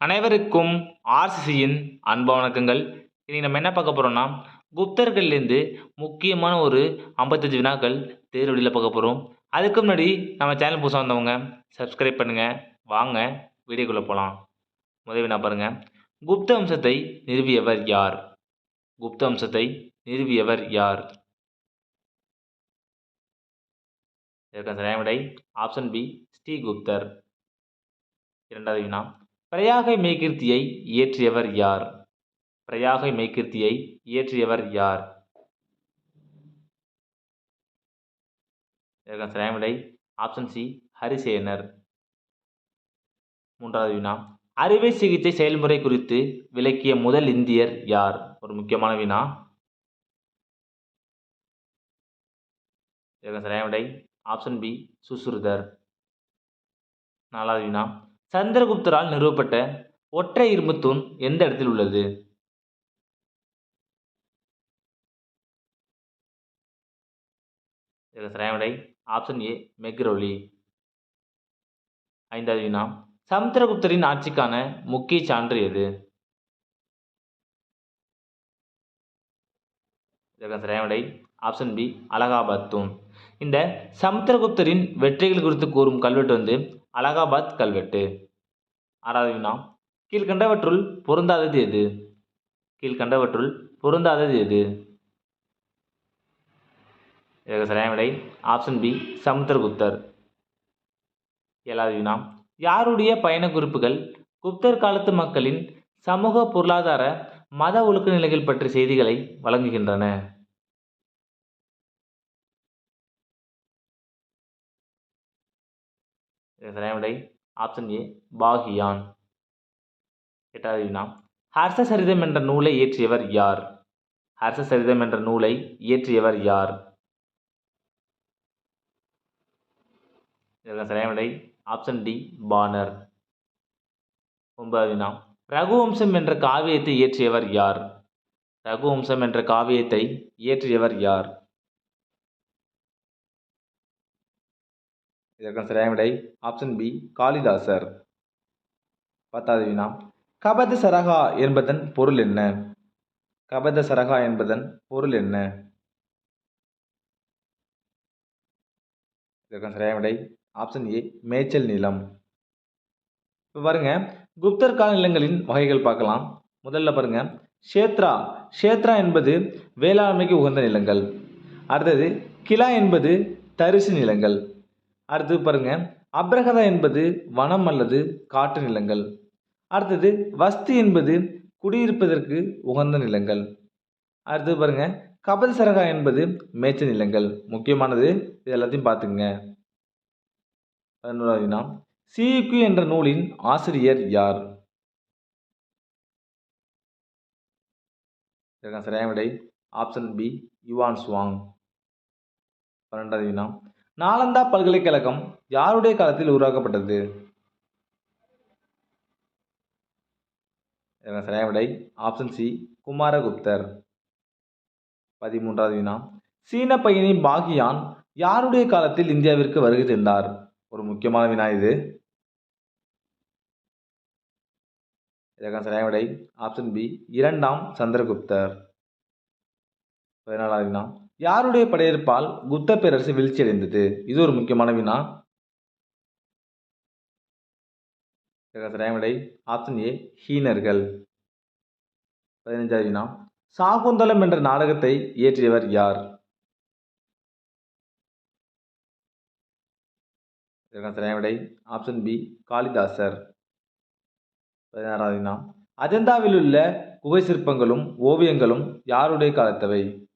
அனைவருக்கும் ஆர்சிசியின் அன்ப வணக்கங்கள். இன்றைக்கி நம்ம என்ன பார்க்க போகிறோம்னா குப்தர்கள்லேருந்து முக்கியமான ஒரு ஐம்பத்தஞ்சு வினாக்கள் தேர்வழியில் பார்க்க போகிறோம் அதுக்கு முன்னாடி நம்ம சேனல் புதுசாக வந்தவங்க சப்ஸ்கிரைப் பண்ணுங்கள் வாங்க வீடியோக்குள்ளே போகலாம் முதல் வினா பாருங்கள் குப்த வம்சத்தை நிறுவியவர் யார்? குப்த வம்சத்தை நிறுவியவர் யார்? இதற்கான சரியான விடை ஆப்ஷன் பி ஸ்ரீகுப்தர். இரண்டாவது வினா. பிரயாகை மெய்கீர்த்தியை இயற்றியவர் யார்? பிரயாகை மெய்கீர்த்தியை இயற்றியவர் யார்? இதற்கான ஆப்ஷன் சி ஹரிசேனர். மூன்றாவது வினா அறுவை சிகிச்சை செயல்முறை குறித்து விளக்கிய முதல் இந்தியர் யார்? ஒரு முக்கியமான வினா. இதற்கான ஆப்ஷன் பி சுசுருதர் நாலாவது வினா சந்திரகுப்தரால் நிறுவப்பட்ட ஒற்றை இரும்புத் தூண் எந்த இடத்தில் உள்ளது? இதற்கு ஆப்ஷன் ஏ மெக்ரோலி ஐந்தாவது வினா. சமுத்திரகுப்தரின் ஆட்சிக்கான முக்கிய சான்று எது? இதற்கு ஆப்ஷன் பி அலகாபாத் தூண். இந்த சமுத்திரகுப்தரின் வெற்றிகள் குறித்து கூறும் கல்வெட்டு வந்து அலகாபாத் கல்வெட்டு. ஆறாவது வினா கீழ்கண்டவற்றுள் பொருந்தாதது எது? கீழ்கண்டவற்றுள் பொருந்தாதது எது? இதற்கு சரியான விடை. ஆப்ஷன் பி சமுத்திரகுப்தர். ஏழாவது வினா யாருடைய பயண குறிப்புகள் குப்தர் காலத்து மக்களின் சமூக பொருளாதார மத ஒழுக்க நிலைகள் பற்றிய செய்திகளை வழங்குகின்றன. சரியான விடை. Option A Fahien. எட்டாவது வினா ஹர்ஷ சரிதம் என்ற நூலை இயற்றியவர் யார்? ஹர்ஷ சரிதம் என்ற நூலை இயற்றியவர் யார்? இதற்கு சரியான விடை ஆப்ஷன் டி பானர் ஒன்பதாவது வினா ரகுவம்சம் என்ற காவியத்தை இயற்றியவர் யார்? ரகுவம்சம் என்ற காவியத்தை இயற்றியவர் யார்? இதற்கான சரியான விடை ஆப்ஷன் பி காளிதாசர் பத்தாவது வினா. கபத சரகா என்பதன் பொருள் என்ன? கபத சரகா என்பதன் பொருள் என்ன? இதற்கான சரியான விடை ஆப்ஷன் ஏ மேய்ச்சல் நிலம். இப்போ பாருங்க குப்தர் கால நிலங்களின் வகைகள் பார்க்கலாம். முதல்ல பாருங்க ஷேத்ரா ஷேத்ரா என்பது வேளாண்மைக்கு உகந்த நிலங்கள். அடுத்தது கிலா என்பது தரிசு நிலங்கள். அடுத்து பாருங்க. அப்ரகதா என்பது வனம் அல்லது காட்டு நிலங்கள். அடுத்தது வஸ்தி என்பது குடியிருப்பதற்கு உகந்த நிலங்கள். அடுத்து பாருங்க. கபத சரகா என்பது மேய்ச்ச நிலங்கள். முக்கியமானது இது எல்லாத்தையும் பார்த்துங்க பதினோராவது வினா என்ற நூலின் ஆசிரியர் யார்? சரியான விடை ஆப்ஷன் பி யுவான் சுவாங். பன்னெண்டாவது வினா நாலந்தா பல்கலைக்கழகம் யாருடைய காலத்தில் உருவாக்கப்பட்டது? இதற்கான சரியான விடை. ஆப்ஷன் சி குமாரகுப்தர். பதிமூன்றாவது வினா. சீன பயணி பாகியான் யாருடைய காலத்தில் இந்தியாவிற்கு வருகை தந்தார்? ஒரு முக்கியமான வினா இது. இதற்கான சரியான விடை. ஆப்ஷன் பி இரண்டாம் சந்திரகுப்தர். பதினாலாவது வினா. யாருடைய படையெடுப்பால் குப்த பேரரசு வீழ்ச்சியடைந்தது? இது ஒரு முக்கியமான வினா. விடை ஆப்ஷன் ஏ. ஹீனர்கள். பதினஞ்சாவது வினா. சாகுந்தலம் என்ற நாடகத்தை இயற்றியவர் யார்? விடை ஆப்ஷன் பி. காளிதாசர். பதினாறாவது வினா. அஜந்தாவில் உள்ள குகை சிற்பங்களும் ஓவியங்களும் யாருடைய காலத்தவை?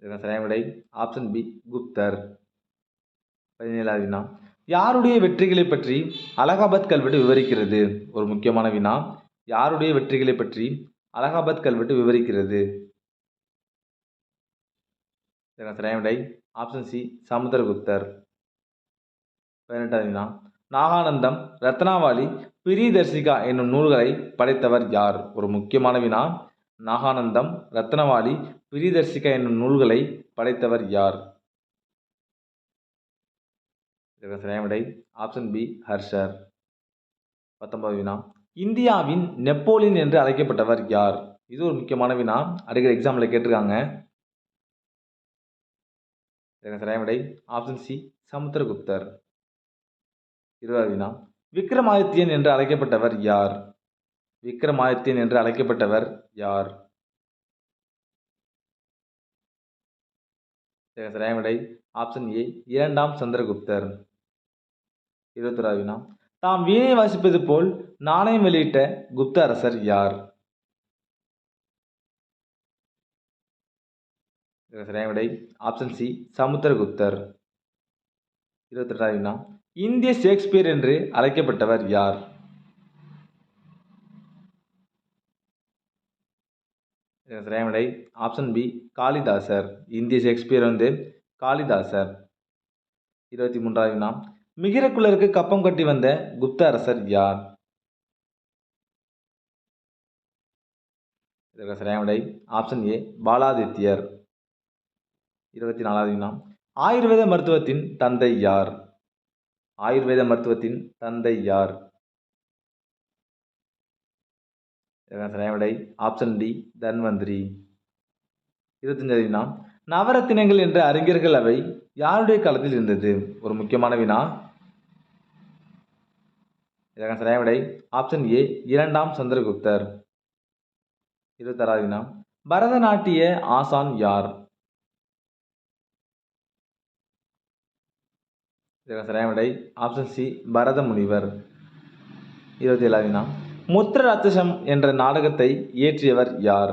இதற்கான சரியான விடை? ஆப்ஷன் பி குப்தர். பதினேழாவது வினா. யாருடைய வெற்றிகளை பற்றி அலகாபாத் கல்வெட்டு விவரிக்கிறது? ஒரு முக்கியமான வினா. யாருடைய வெற்றிகளை பற்றி அலகாபாத் கல்வெட்டு விவரிக்கிறது? இதற்கான சரியான விடை? ஆப்ஷன் சி சமுத்திரகுப்தர் பதினெட்டாவது வினா. நாகானந்தம் ரத்னாவாளி பிரியதர்சிகா என்னும் நூல்களை படைத்தவர் யார்? ஒரு முக்கியமான வினா. நாகானந்தம் ரத்னவாளி பிரியதர்சிகா என்னும் நூல்களை படைத்தவர் யார்? இதற்கான விடை ஆப்ஷன் பி ஹர்ஷர். பத்தொன்பது வினா. இந்தியாவின் நெப்போலியன் என்று அழைக்கப்பட்டவர் யார்? இது ஒரு முக்கியமான வினா. அடிக்கடி எக்ஸாமில் கேட்டிருக்காங்க. சரியான விடை ஆப்ஷன் சி சமுத்திரகுப்தர். இருபது வினா. விக்ரமாதித்யன் என்று அழைக்கப்பட்டவர் யார்? விக்ரமாதித்யன் என்று அழைக்கப்பட்டவர் யார்? சரியான விடை ஆப்ஷன் ஏ இரண்டாம் சந்திரகுப்தர். இருபத்தொராவினா தாம் வீணை வாசிப்பது போல் நாணயம் வெளியிட்ட குப்த அரசர் யார்? சரியான விடை ஆப்ஷன் சி சமுத்திரகுப்தர். இருபத்தெட்டாவினா இந்திய ஷேக்ஸ்பியர் என்று அழைக்கப்பட்டவர் யார்? இதற்கு ஆப்ஷன் பி காளிதாசர். இந்திய ஷேக்ஸ்பியர் வந்து காளிதாசர். இருபத்தி மூன்றாவது வினா மிகிரக்குள்ளருக்கு கப்பம் கட்டி வந்த குப்த அரசர் யார்? இதற்கு சரியான ஆப்ஷன் ஏ பாலாதித்யர். இருபத்தி நாலாவது வினா ஆயுர்வேத மருத்துவத்தின் தந்தை யார்? ஆயுர்வேத மருத்துவத்தின் தந்தை யார்? சரியான விடை ஆப்ஷன் டி தன்வந்திரி இருபத்தஞ்சாவது வினா நவரத்தினங்கள் என்ற அறிஞர்கள் அவை யாருடைய காலத்தில் இருந்தது? ஒரு முக்கியமான வினா. இதற்கான சரியான விடை ஆப்ஷன் ஏ இரண்டாம் சந்திரகுப்தர். இருபத்தாறாவது வினா பரதநாட்டிய ஆசான் யார்? இதற்கான சரியான விடை ஆப்ஷன் சி பரத முனிவர் இருபத்தி ஏழாவது வினா முத்திர ராட்சசம் என்ற நாடகத்தை இயற்றியவர் யார்?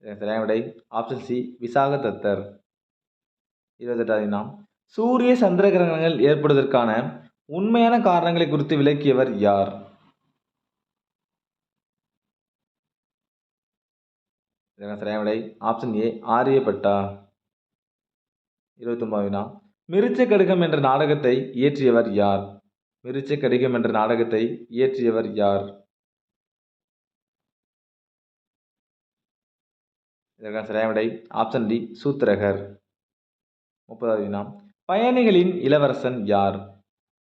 விடை. ஆப்ஷன் சி விசாக தத்தர். இருபத்தெட்டாவது நாம் சூரிய சந்திர கிரகணங்கள் ஏற்படுவதற்கான உண்மையான காரணங்களை குறித்து விளக்கியவர் யார்? விடை. Option A Aryabhata. இருபத்தொன்பது வினா மிருச்ச கடுகம் என்ற நாடகத்தை இயற்றியவர் யார்? மிருச்ச கடிகம் என்ற நாடகத்தை இயற்றியவர் யார்? இதற்கான சரியான விடை ஆப்ஷன் டி சூத்திரகர். முப்பதாவது வினா பயணிகளின் இளவரசன் யார்?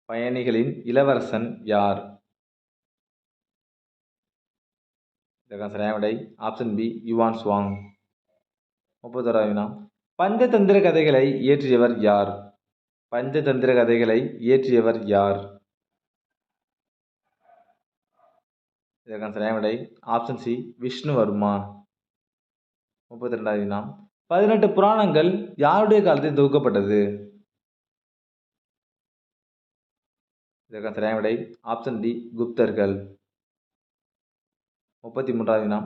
பயணிகளின் இளவரசன் யார்? இதற்கான சரியான விடை ஆப்ஷன் பி யுவான் சுவாங். முப்பத்தோராவது வினா பஞ்சதந்திர கதைகளை இயற்றியவர் யார்? பஞ்சதந்திர கதைகளை இயற்றியவர் யார்? இதற்கான சரியான விடை ஆப்ஷன் சி விஷ்ணுவர்மா. முப்பத்தி ரெண்டாவது வினா பதினெட்டு புராணங்கள் யாருடைய காலத்தில் தொகுக்கப்பட்டது? இதற்கான சரியான விடை ஆப்ஷன் டி குப்தர்கள். முப்பத்தி மூன்றாவது வினா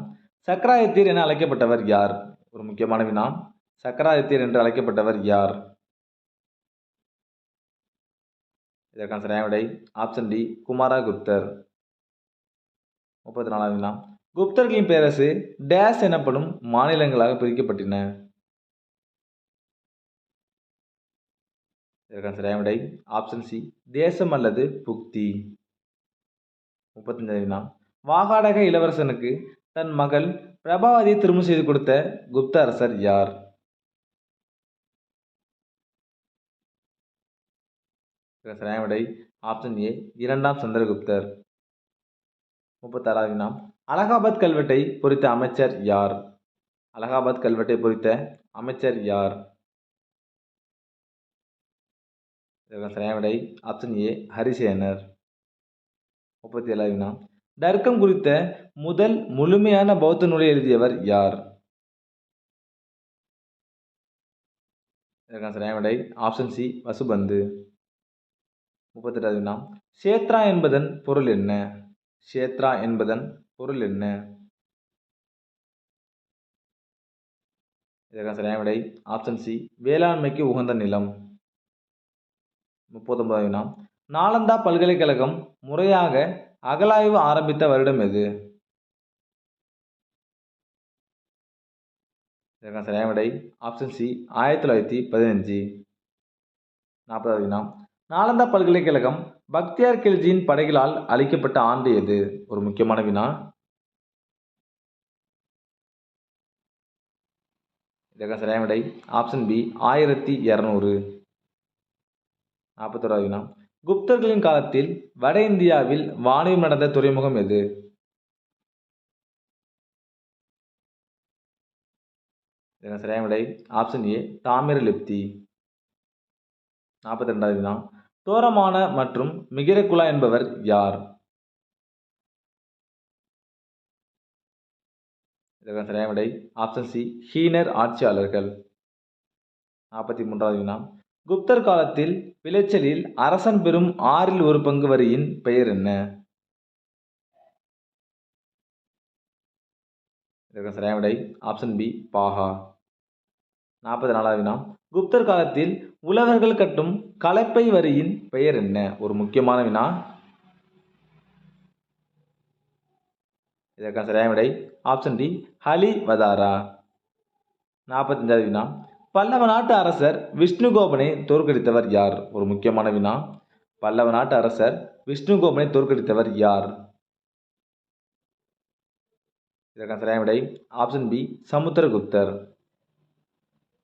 சக்கராயத்தீர் என அழைக்கப்பட்டவர் யார்? ஒரு முக்கியமான வினா சக்கராயத்தீர் என்று அழைக்கப்பட்டவர் யார்? இதற்கான சரியான விடை ஆப்ஷன் டி குமாரகுப்தர். முப்பத்தி நாலாவது வினா குப்தர்களின் பேரரசு டேஸ் எனப்படும் மாநிலங்களாக பிரிக்கப்பட்டன. இதற்கான சரியான விடை ஆப்ஷன் சி தேசம் அல்லது புக்தி. முப்பத்தஞ்சாவது வினா வாகாடக இளவரசனுக்கு தன் மகள் பிரபாவதியை திருமணம் செய்து கொடுத்த குப்த அரசர் யார்? சரியான விடை ஆப்ஷன் ஏ இரண்டாம் சந்திரகுப்தர். முப்பத்தாறாவது வினாம் அலகாபாத் கல்வெட்டை பொறித்த அமைச்சர் யார்? அலகாபாத் கல்வெட்டை பொறித்த அமைச்சர் யார்? இதற்கான சரியான விடை. ஆப்ஷன் ஏ ஹரிசேனர். முப்பத்தி ஏழாவது வினா தர்க்கம் குறித்த முதல் முழுமையான பௌத்த நூலை எழுதியவர் யார்? இதற்கான சரியான விடை. Option C Vasubandhu. முப்பத்தெட்டாவது வினா ஷேத்ரா என்பதன் பொருள் என்ன? க்ஷேத்ரா என்பதன் பொருள் என்ன? இதற்கான சரியான விடை ஆப்ஷன் சி வேளாண்மைக்கு உகந்த நிலம். முப்பத்தொன்பதாவது வினா நாலந்தா பல்கலைக்கழகம் முறையாக அகலாய்வு ஆரம்பித்த வருடம் எது? இதற்கான சரியான விடை ஆப்ஷன் சி ஆயிரத்தி தொள்ளாயிரத்தி பதினஞ்சு. நாற்பதாவது வினா நாலந்தா பல்கலைக்கழகம் பக்தியார் கில்ஜியின் படைகளால் அழிக்கப்பட்ட ஆண்டு எது? ஒரு முக்கியமான வினா. இதற்கான சரியான விடை. ஆப்ஷன் பி ஆயிரத்தி இரநூறு. நாற்பத்தோராவது வினா. குப்தர்களின் காலத்தில் வட இந்தியாவில் வாணிபம் நடந்த துறைமுகம் எது? இதற்கான சரியான விடை. Option A Tamralipti. நாற்பத்தி ரெண்டாவது வினா. தோரமான மற்றும் மிகிரகுலா என்பவர் யார்? இதற்கான சரியான விடை ஆப்ஷன் சி ஹீனர் ஆட்சியாளர்கள். நாற்பத்தி மூன்றாவது வினா குப்தர் காலத்தில் விளைச்சலில் அரசன் பெறும் ஆறில் ஒரு பங்கு வரியின் பெயர் என்ன? இதற்கான சரியான விடை ஆப்ஷன் பி பாகா. நாற்பத்தி நாலாவது வினா குப்தர் காலத்தில் உழவர்கள் கட்டும் கலப்பை வரியின் பெயர் என்ன? ஒரு முக்கியமான வினா. இதற்கான சரியான விடை. Option D ஹலி வதாரா. நாற்பத்தஞ்சாவது வினா. பல்லவ நாட்டு அரசர் விஷ்ணுகோபனை தோற்கடித்தவர் யார்? ஒரு முக்கியமான வினா. பல்லவ நாட்டு அரசர் விஷ்ணுகோபனை தோற்கடித்தவர் யார்? இதற்கான சரியான விடை. Option B சமுத்திரகுப்தர்.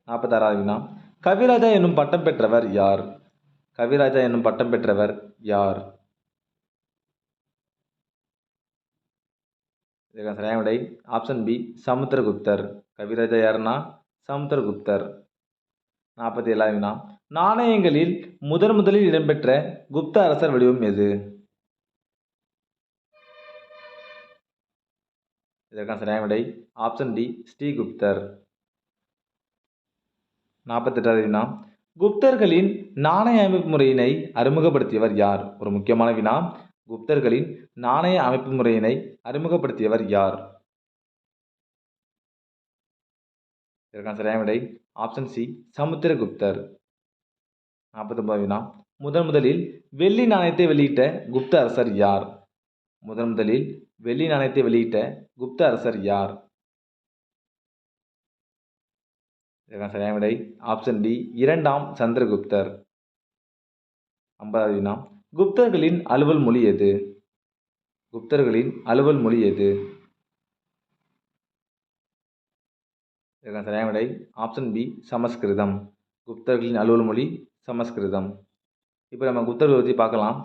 நாற்பத்தாறாவது வினா. கவிராஜா என்னும் பட்டம் பெற்றவர் யார்? கவிராஜா என்னும் பட்டம் பெற்றவர் யார்? இதற்கான சரியான விடை. Option B சமுத்திரகுப்தர். கவிராஜா யாருன்னா? சமுத்திரகுப்தர். நாற்பத்தி ஏழாவது வினா. நாணயங்களில் முதன் முதலில் இடம்பெற்ற குப்த அரசர் வடிவம் எது? இதற்கான சரியான விடை. ஆப்ஷன் டி ஸ்ரீகுப்தர். நாற்பத்தெட்டாவது வினா. குப்தர்களின் நாணய அமைப்பு முறையினை அறிமுகப்படுத்தியவர் யார்? ஒரு முக்கியமான வினா. குப்தர்களின் நாணய அமைப்பு முறையினை அறிமுகப்படுத்தியவர் யார்? இதற்கான சரியான விடை ஆப்ஷன் சி சமுத்திரகுப்தர் நாற்பத்தொன்பது வினா. முதன் முதலில் வெள்ளி நாணயத்தை வெளியிட்ட குப்த அரசர் யார்? முதன் முதலில் வெள்ளி நாணயத்தை வெளியிட்ட குப்த அரசர் யார்? இதற்கான சரியான விடை. ஆப்ஷன் டி இரண்டாம் சந்திரகுப்தர். ஐம்பதாவது வினா குப்தர்களின் அலுவல் மொழி எது? குப்தர்களின் அலுவல் மொழி எது? இதற்கான சரியான விடை. ஆப்ஷன் பி சமஸ்கிருதம். குப்தர்களின் அலுவல் மொழி சமஸ்கிருதம். இப்போ நம்ம குப்தர்களை பற்றி பார்க்கலாம்.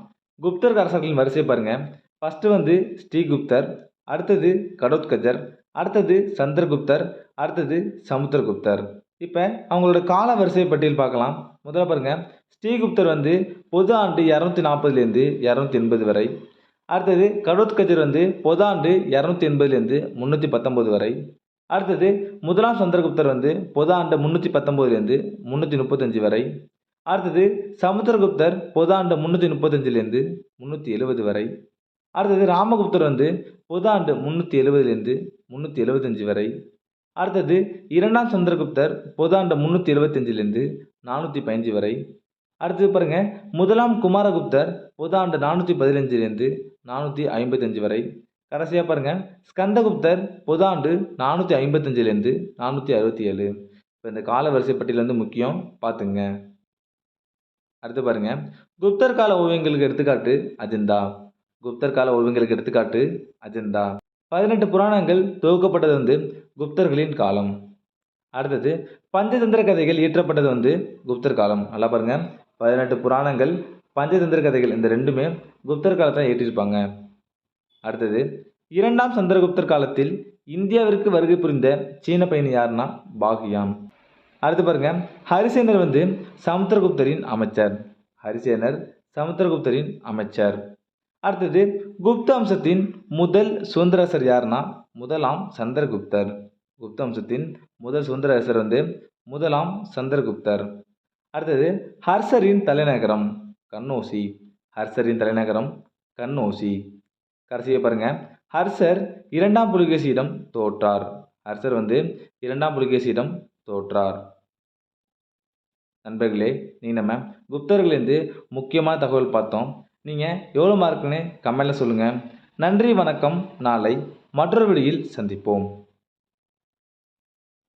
குப்தர் அரசர்களின் வரிசை பாருங்கள் ஃபஸ்ட்டு வந்து ஸ்ரீகுப்தர் அடுத்தது கடோத்கஜர் அடுத்தது சந்திரகுப்தர் அடுத்தது சமுத்திரகுப்தர். இப்போ அவங்களோட கால வரிசை பட்டியல் பார்க்கலாம். முதல்ல பாருங்கள் ஸ்ரீகுப்தர் வந்து பொது ஆண்டு இரநூத்தி நாற்பதுலேருந்து இரநூத்தி எண்பது வரை. அடுத்தது கடோத்கஜர் வந்து பொது ஆண்டு இரநூத்தி எண்பதுலேருந்து முந்நூற்றி பத்தொம்போது வரை. அடுத்தது முதலாம் சந்திரகுப்தர் வந்து பொது ஆண்டு முந்நூற்றி பத்தொம்போதுலேருந்து முந்நூற்றி முப்பத்தஞ்சு வரை. அடுத்தது சமுத்திரகுப்தர் பொது ஆண்டு முந்நூற்றி முப்பத்தஞ்சுலேருந்து முந்நூற்றி எழுபது வரை. அடுத்தது ராமகுப்தர் வந்து பொது ஆண்டு முந்நூற்றி எழுபதுலேருந்து முந்நூற்றி எழுபத்தஞ்சு வரை. அடுத்தது இரண்டாம் சந்திரகுப்தர் பொதாண்டு முந்நூற்றி எழுபத்தஞ்சிலேருந்து நானூற்றி பதினஞ்சு வரை. அடுத்தது பாருங்கள் முதலாம் குமாரகுப்தர் பொதாண்டு நானூற்றி பதினஞ்சுலேருந்து நானூற்றி ஐம்பத்தஞ்சு வரை. கடைசியாக பாருங்கள் ஸ்கந்தகுப்தர் பொதாண்டு நானூற்றி ஐம்பத்தஞ்சிலேருந்து நானூற்றி அறுபத்தி ஏழு. இப்போ இந்த கால வரிசை வந்து முக்கியம் பார்த்துங்க அடுத்து பாருங்கள் குப்தர் கால ஓவியங்களுக்கு எடுத்துக்காட்டு அஜந்தா. குப்தர் கால ஓவியங்களுக்கு எடுத்துக்காட்டு அஜந்தா. பதினெட்டு புராணங்கள் தொகுக்கப்பட்டது வந்து குப்தர்களின் காலம். அடுத்தது பஞ்சதந்திர கதைகள் இயற்றப்பட்டது வந்து குப்தர் காலம். நல்லா பாருங்க. பதினெட்டு புராணங்கள் பஞ்சதந்திர கதைகள் இந்த ரெண்டுமே குப்தர் காலத்தில் ஏற்றிருப்பாங்க அடுத்தது இரண்டாம் சந்திரகுப்தர் காலத்தில் இந்தியாவிற்கு வருகை புரிந்த சீன பயணி யாருன்னா பாகியான். அடுத்து பாருங்க ஹரிசேனர் வந்து சமுத்திரகுப்தரின் அமைச்சர். ஹரிசேனர் சமுத்திரகுப்தரின் அமைச்சர். அடுத்தது குப்தம்சத்தின் முதல் சுதந்திரசர் யாருன்னா? முதலாம் சந்திரகுப்தர். குப்தம்சத்தின் முதல் சுதந்திரசர் வந்து முதலாம் சந்திரகுப்தர். அடுத்தது ஹர்சரின் தலைநகரம் கண்ணோசி. ஹர்சரின் தலைநகரம் கண்ணோசி. கடைசியை பாருங்கள் ஹர்ஷர் இரண்டாம் புலிகேசியிடம் தோற்றார். ஹர்ஷர் வந்து இரண்டாம் புலிகேசியிடம் தோற்றார். நண்பர்களே நீங்கள் நம்ம குப்தர்கள்லேருந்து முக்கியமான தகவல் பார்த்தோம். நீங்கள் எவ்வளோ மார்க்குன்னு கமெண்டில் சொல்லுங்கள் நன்றி வணக்கம். நாளை மற்றொரு வீடியோவில் சந்திப்போம்.